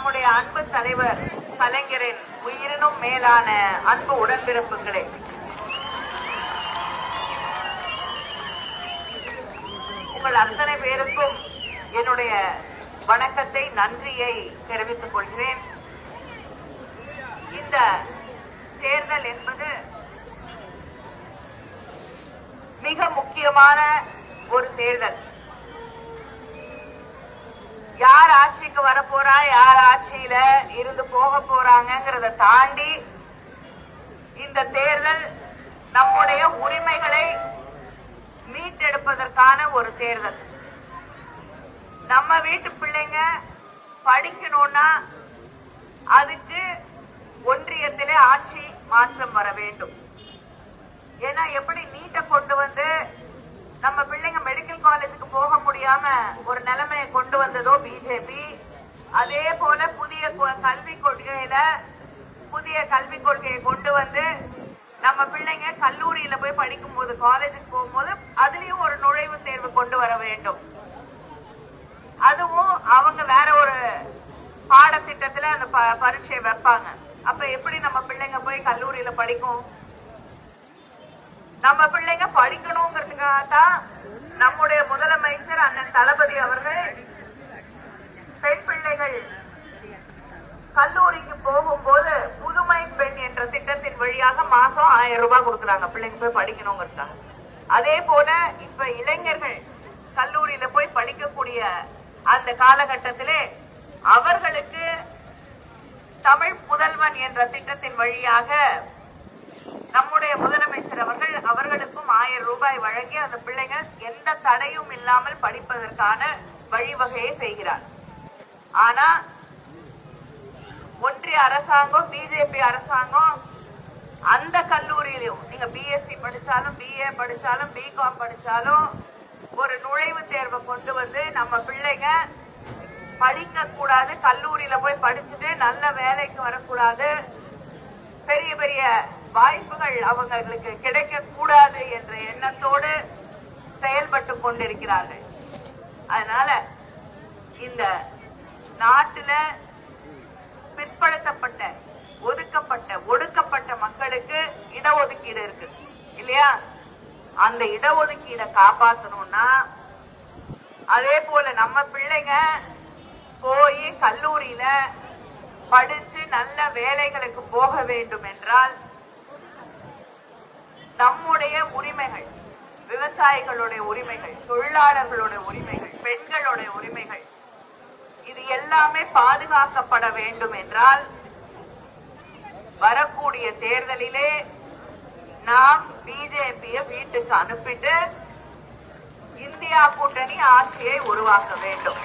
நம்முடைய அன்பு தலைவர் கலைஞரின் உயிரினும் மேலான அன்பு உடன்பிறப்புகளே. உங்கள் அத்தனை பேருக்கும் என்னுடைய வணக்கத்தை நன்றியை தெரிவித்துக் கொள்கிறேன். இந்த தேர்தல் என்பது மிக முக்கியமான ஒரு தேர்தல். யார் ஆட்சிக்கு வரப்போறா யார் ஆட்சியில இருந்து போக போறாங்கிறத தாண்டி இந்த தேர்தல் நம்முடைய உரிமைகளை மீட்டெடுப்பதற்கான ஒரு தேர்தல். நம்ம வீட்டு பிள்ளைங்க படிக்கணும்னா அதுக்கு ஒன்றியத்திலே ஆட்சி மாற்றம் வர வேண்டும். ஏன்னா எப்படி நீட்டை கொண்டு வந்து நம்ம பிள்ளைங்க மெடிக்கல் காலேஜுக்கு போக முடியாம ஒரு நிலைமையை வந்ததோ பிஜேபி அதே போல புதிய கல்விக் கொள்கையில புதிய கல்விக் கொள்கையை கொண்டு வந்து நம்ம பிள்ளைங்க கல்லூரியில போய் படிக்கும் போது காலேஜுக்கு போகும்போது அதுலயும் ஒரு நுழைவு தேர்வு கொண்டு வர வேண்டும். அதுவும் அவங்க வேற ஒரு பாடத்திட்டத்துல அந்த பரீட்சையை வைப்பாங்க. அப்ப எப்படி நம்ம பிள்ளைங்க போய் கல்லூரியில படிக்கும்? நம்ம பிள்ளைங்க படிக்கணுங்கிறதுக்காக தான் நம்முடைய முதலமைச்சர் அண்ணன் தளபதி அவர்கள் பெண் பிள்ளைகள் கல்லூரிக்கு போகும்போது புதுமை பெண் என்ற திட்டத்தின் வழியாக மாசம் ஆயிரம் ரூபாய் கொடுக்கறாங்க. பிள்ளைங்க போய் படிக்கணுங்கிறதுக்காக. அதே போல இப்ப இளைஞர்கள் கல்லூரியில போய் படிக்கக்கூடிய அந்த காலகட்டத்திலே அவர்களுக்கு தமிழ் புதல்வன் என்ற திட்டத்தின் வழியாக நம்முடைய முதலமைச்சர் அவர்கள் அவர்களுக்கும் ஆயிரம் ரூபாய் வழங்கி அந்த பிள்ளைங்க எந்த தடையும் இல்லாமல் படிப்பதற்கான வழிவகையை செய்கிறார். ஆனா ஒன்றிய அரசாங்கம் பிஜேபி அரசாங்கம் அந்த கல்லூரியிலும் நீங்க பிஎஸ்சி படிச்சாலும் பிஏ படிச்சாலும் பிகாம் படிச்சாலும் ஒரு நுழைவுத் தேர்வை கொண்டு வந்து நம்ம பிள்ளைங்க படிக்க கூடாது கல்லூரியில போய் படிச்சுட்டு நல்ல வேலைக்கு வரக்கூடாது பெரிய பெரிய வாய்ப்புகள் அவங்களுக்கு கிடைக்க கூடாது என்ற எண்ணத்தோடு செயல்பட்டு கொண்டிருக்கிறார்கள். அதனால இந்த நாட்டுல அந்த இடஒதுக்கீடை காப்பாத்தணும்னா அதே போல நம்ம பிள்ளைங்க போய் கல்லூரியில படிச்சு நல்ல வேலைகளுக்கு போக வேண்டும் என்றால் நம்முடைய உரிமைகள் விவசாயிகளுடைய உரிமைகள் தொழிலாளர்களுடைய உரிமைகள் பெண்களுடைய உரிமைகள் இது எல்லாமே பாதுகாக்கப்பட வேண்டும் என்றால் வரக்கூடிய தேர்தலிலே நாம் பிஜேபிய வீட்டுக்கு அனுப்பிட்டு இந்தியா கூட்டணி ஆட்சியை உருவாக்க வேண்டும்.